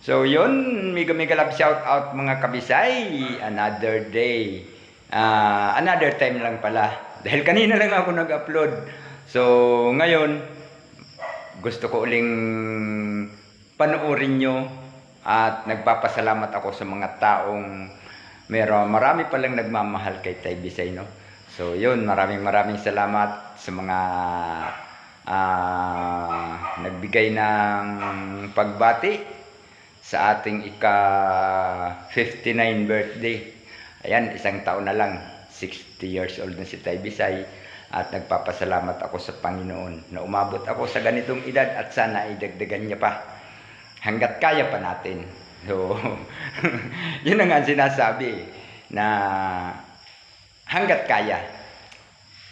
So yun, mega mega love shout out mga kabisay. Another day. Ah, another time lang pala. Dahil kanina lang ako nag-upload. So ngayon, gusto ko uling panoorin nyo at nagpapasalamat ako sa mga taong meron marami palang nagmamahal kay Tay Bisay no. So yun, maraming maraming salamat sa mga ah, nagbigay ng pagbati sa ating ika 59 birthday. Ayan, isang taon na lang. 60 years old na si Tay Bisay. At nagpapasalamat ako sa Panginoon na umabot ako sa ganitong edad at sana ay dagdagan niya pa. Hanggat kaya pa natin. So, yun ang sinasabi na hanggat kaya,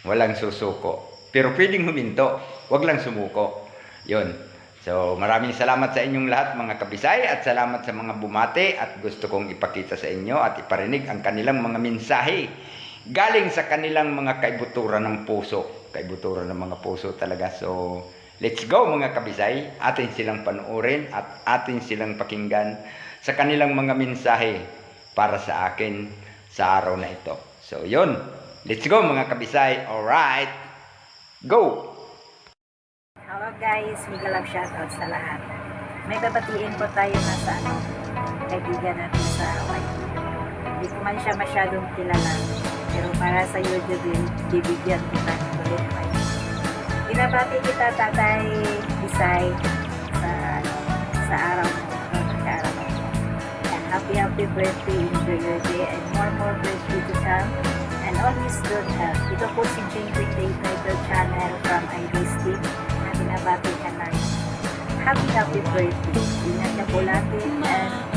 walang susuko. Pero pwedeng huminto, wag lang sumuko. Yun. So, maraming salamat sa inyong lahat mga kabisay at salamat sa mga bumate at gusto kong ipakita sa inyo at iparinig ang kanilang mga mensahe galing sa kanilang mga kaibuturan ng puso. Kaibuturan ng mga puso talaga. So, let's go mga kabisay. Atin silang panuorin at atin silang pakinggan sa kanilang mga mensahe para sa akin sa araw na ito. So, yun. Let's go mga kabisay. Alright. Go! Hello guys, mega love shoutout sa lahat. May babatiin po tayo na sa ano, kaibigan natin sa Hawaii. Hindi ko man siya masyadong kilala. Pero para sa YouTube, din, bibigyan kita ulit pa. Binabati kita tatay Bisay sa ano, sa araw mo, araw mo. And happy happy birthday, enjoy your day and more more birthday to come. And always good health. Ito po si Jane Title Channel from Iris Team na binabati ka na. Happy happy birthday. Ingat ka po lagi and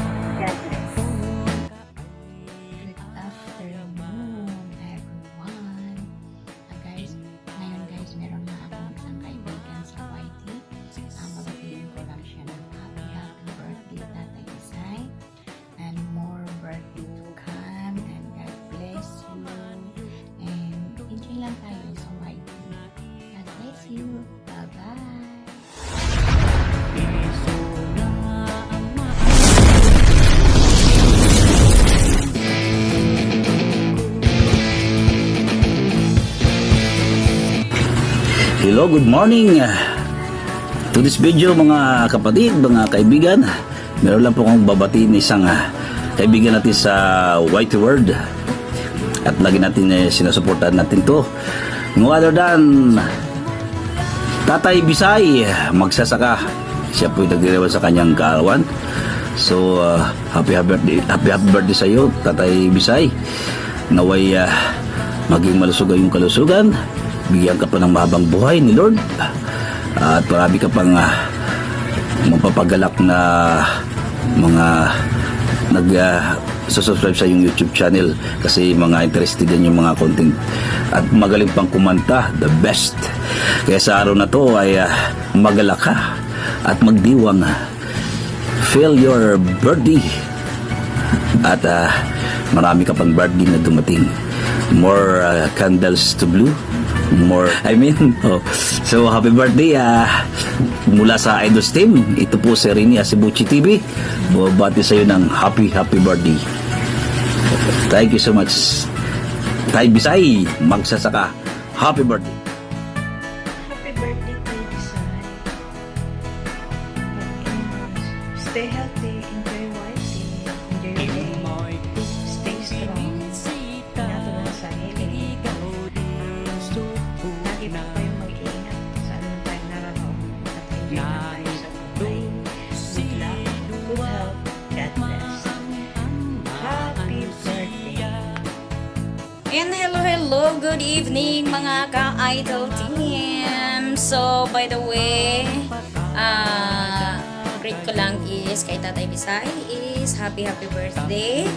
Hello, good morning. To this video mga kapatid, mga kaibigan, meron lang po akong babatiin isang ah, kaibigan natin sa White World. At lagi natin eh, sinusuportahan natin to. No other than Tatay Bisay, magsasaka. Siya po yung nagdirewan sa kanyang kaarawan. So, ah, happy, happy birthday, happy, happy birthday sa iyo, Tatay Bisay. Naway ah, maging malusog yung kalusugan. Bigyan ka pa ng mahabang buhay ni Lord. At marami ka pang ah, mapapagalak na mga nag ah, subscribe sa yung YouTube channel kasi mga interested din yung mga content. At magaling pang kumanta the best. Kaya sa araw na to ay ah, magalak ka at magdiwang feel your birthday. At ah, marami ka pang birthday na dumating. More ah, candles to blue more. I mean oh, so happy birthday ah. Mula sa Idols team ito po si Rini Asibuchi TV bumabati sa iyo ng happy happy birthday. Thank you so much. Tay Bisay magsasaka. Happy birthday Good luck, good health, God bless. Happy birthday. And hello, hello, good evening mga ka-idol team. So, by the way, ah, greet ko lang is kay Tatay Bisay is happy, happy birthday.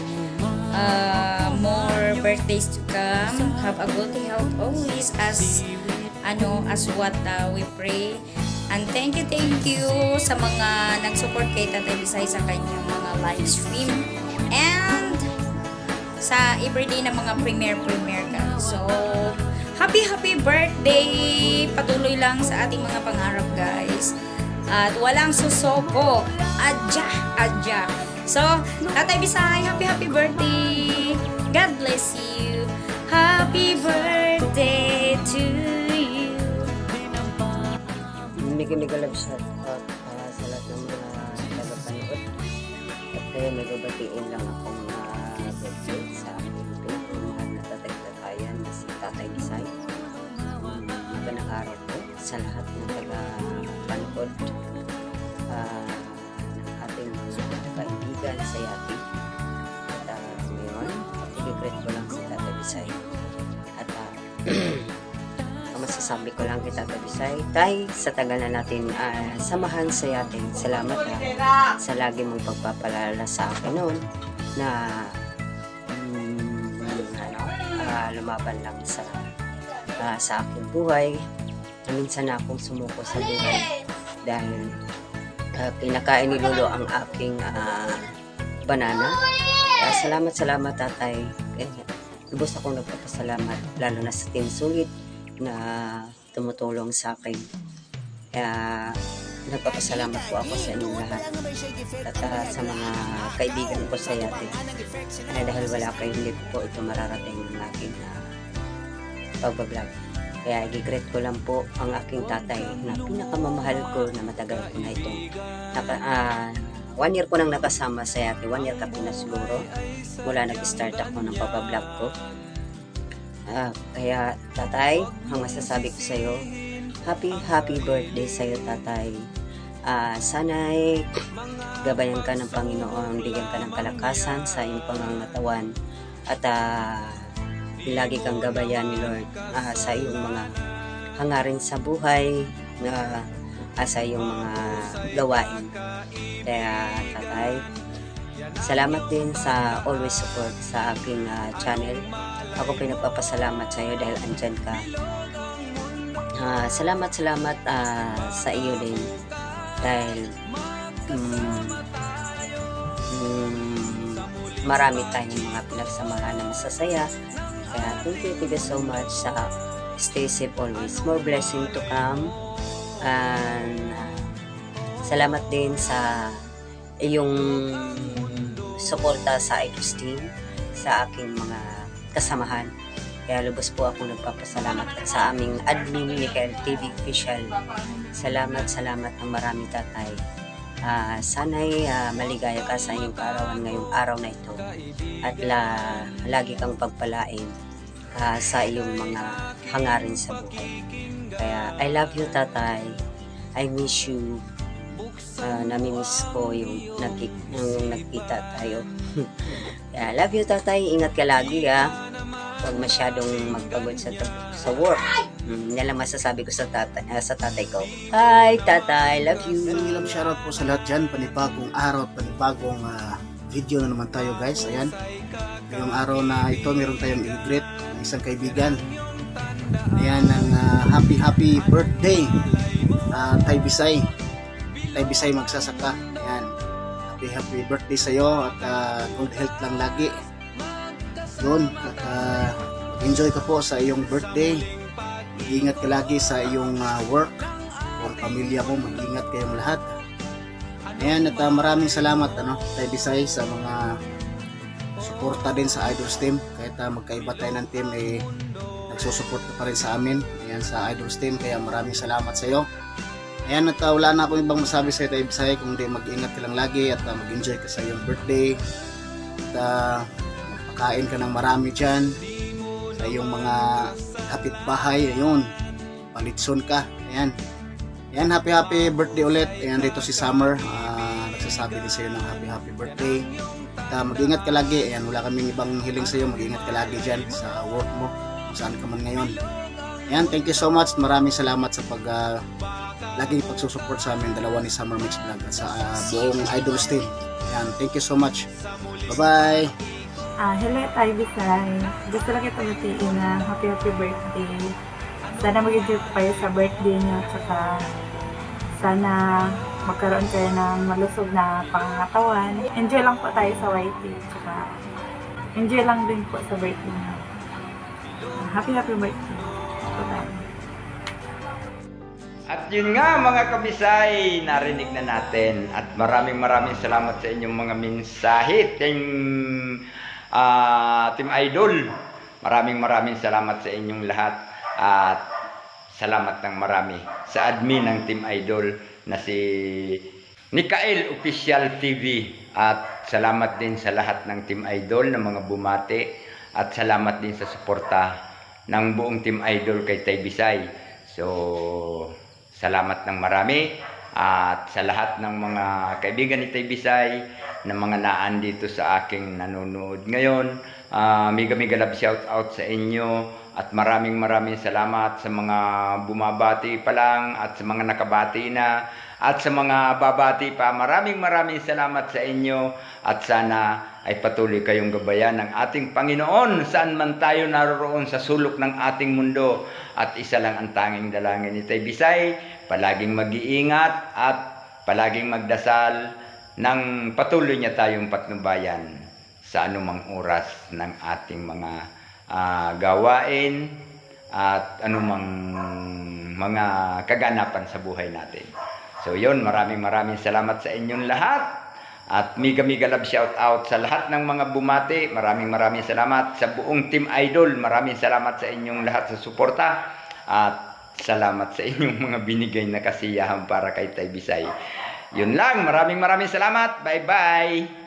Ah, more birthdays to come. Have a good health always as ano as what ah, we pray. And thank you, thank you sa mga nag-support kay Tatay Bisay sa kanyang mga live stream. And sa everyday na mga premiere-premiere ka. So, happy happy birthday! Patuloy lang sa ating mga pangarap guys. at walang susoko. Adya, adya. So, Tatay Bisay, happy happy birthday. God bless you. Happy birthday Migumigalab shout out para sa lahat ng mga tagapanood. At kaya may babatiin lang akong uh, birthday sa aking pinagmamahal na tatagtatayan na si Tatay Isay. Magandang araw po sa lahat ng taga-panood ah, ng ating kaibigan sa Yati. Masasabi ko lang kita Tabisay, tay, sa tagal na natin ah, samahan sa yatin. Salamat ha, sa lagi mong pagpapalala sa akin noon na mm, ano, ah, lumaban lang sa ah, sa aking buhay. Minsan na akong sumuko sa buhay dahil ah, pinakain ni Lolo ang aking ah, banana. Kaya salamat, salamat tatay. Eh, lubos akong nagpapasalamat lalo na sa Team Sulit na tumutulong sa akin. Kaya nagpapasalamat po ako sa inyong lahat at ah, sa mga kaibigan ko sa yate. Kaya dahil wala kayo, hindi po ito mararating ng aking uh, pagbablog. Kaya i-greet ko lang po ang aking tatay na pinakamamahal ko na matagal ko na itong naka, ah, one year ko nang nakasama sa yate. One year ka na siguro mula nag-start ako ng pagbablog ko. Ah, kaya tatay, ang masasabi ko sa iyo, happy happy birthday sa iyo tatay. Ah, sana'y gabayan ka ng Panginoon, bigyan ka ng kalakasan sa iyong pangangatawan at ah, lagi kang gabayan ni Lord ah, sa iyong mga hangarin sa buhay, ah, sa iyong mga gawain. Kaya tatay, salamat din sa always support sa aking ah, channel ako pinagpapasalamat sa iyo dahil andyan ka. Ah, salamat, salamat ah, sa iyo din. Dahil mm, mm, marami tayong mga pinagsamahan na masasaya. Kaya thank you, thank you so much sa stay safe always. More blessing to come. And ah, salamat din sa iyong suporta sa Team sa aking mga kasamahan. Kaya lubos po ako nagpapasalamat at sa aming admin Michael TV Official. Salamat, salamat ng marami tatay. Ah, sana'y ah, maligaya ka sa iyong kaarawan ngayong araw na ito at la, lagi kang pagpalain ah, sa iyong mga hangarin sa buhay. Kaya I love you tatay. I miss you. Ah, namimiss ko yung, nagki, yung nagkita tayo. Kaya love you tatay. Ingat ka lagi ha. Huwag masyadong magpagod sa, sa work. Mm, yan lang masasabi ko sa tatay, ah, sa tatay ko. Hi tatay, love you. Yan ilang shoutout po sa lahat dyan. Panibagong araw panibagong ah, video na naman tayo guys. Ayan. Ngayong araw na ito, meron tayong i-greet ng isang kaibigan. Ayan, ang ah, happy happy birthday. Uh, Tay Bisay. Tay Bisay magsasaka. Happy happy birthday sa'yo at ah, good health lang lagi. Yun. At ah, enjoy ka po sa iyong birthday. Mag-ingat ka lagi sa iyong ah, work ang pamilya mo, mag-ingat kayong lahat. Ayan, at uh, maraming salamat ano, tayo Bisay sa mga suporta din sa Idols team. Kahit uh, magkaiba tayo ng team, eh, nagsusuporta pa rin sa amin. Ayan, sa Idols team. Kaya maraming salamat sa iyo. Ayan, at uh, wala na akong ibang masabi sa iyo, tayo Bisay. Kung hindi, mag-ingat ka lang lagi at uh, mag-enjoy ka sa iyong birthday. At uh, magpakain ka ng marami dyan sa iyong mga kapitbahay. Ayun, palitson ka. Ayan. Ayan, happy happy birthday ulit. Ayan, dito si Summer. Ah, nagsasabi din sa'yo ng happy happy birthday. At ah, mag-ingat ka lagi. Ayan, wala kaming ibang hiling sa'yo. Mag-ingat ka lagi dyan sa work mo. Kung saan ka man ngayon. Ayan, thank you so much. Maraming salamat sa pag ah, laging pagsusupport sa amin. Dalawa ni Summer Mix Vlog at sa ah, buong Idols team. Ayan, thank you so much. Bye-bye. Ah, hello, Tay Bisay. Gusto lang kita matiin na happy happy birthday. Sana mag-enjoy kayo sa birthday niyo. Tsaka sana magkaroon kayo ng malusog na pangangatawan. Enjoy lang po tayo sa YT. Tsaka enjoy lang din po sa birthday niyo. Happy happy birthday po tayo. At yun nga mga kabisay, narinig na natin. At maraming maraming salamat sa inyong mga mensahe. Team, ah, Team Idol, maraming maraming salamat sa inyong lahat. At salamat ng marami sa admin ng Team Idol na si Nikael Official TV. At salamat din sa lahat ng Team Idol na mga bumati. At salamat din sa suporta ng buong Team Idol kay Tay Bisay. So, salamat ng marami at sa lahat ng mga kaibigan ni Tay Bisay na mga naan dito sa aking nanonood ngayon. ah mega mega love shout out sa inyo at maraming maraming salamat sa mga bumabati pa lang at sa mga nakabati na at sa mga babati pa. Maraming maraming salamat sa inyo at sana ay patuloy kayong gabayan ng ating Panginoon saan man tayo naroroon sa sulok ng ating mundo at isa lang ang tanging dalangin ni Tay Bisay palaging mag-iingat at palaging magdasal ng patuloy niya tayong patnubayan sa anumang oras ng ating mga ah, gawain at anumang mga kaganapan sa buhay natin. So yun, maraming maraming salamat sa inyong lahat. At mega mega love shout out sa lahat ng mga bumati. Maraming maraming salamat sa buong Team Idol. Maraming salamat sa inyong lahat sa suporta. At salamat sa inyong mga binigay na kasiyahan para kay Tay Bisay. Yun lang, maraming maraming salamat. Bye-bye.